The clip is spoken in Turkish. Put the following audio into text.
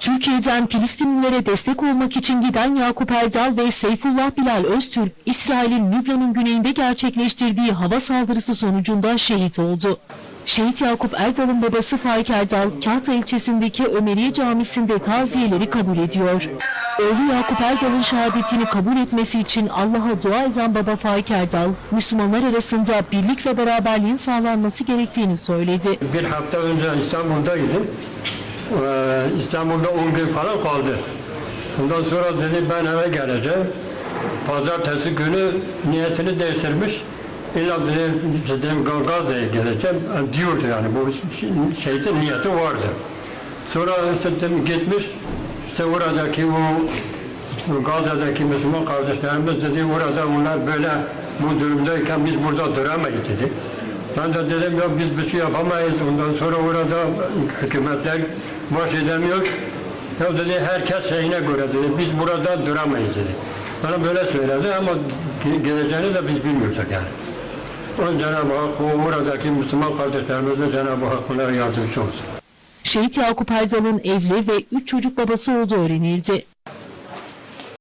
Türkiye'den Filistinlilere destek olmak için giden Yakup Erdal ve Seyfullah Bilal Öztürk, İsrail'in Lübnan'ın güneyinde gerçekleştirdiği hava saldırısı sonucunda şehit oldu. Şehit Yakup Erdal'ın babası Faik Erdal, Kahta ilçesindeki Ömeriye Camisi'nde taziyeleri kabul ediyor. Oğlu Yakup Erdal'ın şehadetini kabul etmesi için Allah'a dua eden baba Faik Erdal, Müslümanlar arasında birlik ve beraberliğin sağlanması gerektiğini söyledi. Bir hafta önce İstanbul'daydım. Ee, İstanbul'da 10 gün falan kaldı. Ondan sonra dedi ben eve geleceğim. Pazartesi günü niyetini değiştirmiş. İlla dedi, dedim Ga- Gazze'ye gideceğim. Yani diyordu yani bu şey- şeyde niyeti vardı. Sonra işte dedim gitmiş. İşte oradaki o Gazze'deki Müslüman kardeşlerimiz dedi orada onlar böyle bu durumdayken biz burada duramayız dedi. De dedim ya biz bir şey yapamayız. Ondan sonra orada hükümetler baş edemiyor. Ya dedi herkes şeyine göre dedi biz burada duramayız dedi. Bana böyle söyledi ama ge- geleceğini de biz bilmiyorduk yani. O Cenab-ı Hak o oradaki Müslüman kardeşlerimize Cenab-ı Hak onlara yardımcı olsun. Şehit Yakup Erdal'ın evli ve üç çocuk babası olduğu öğrenildi.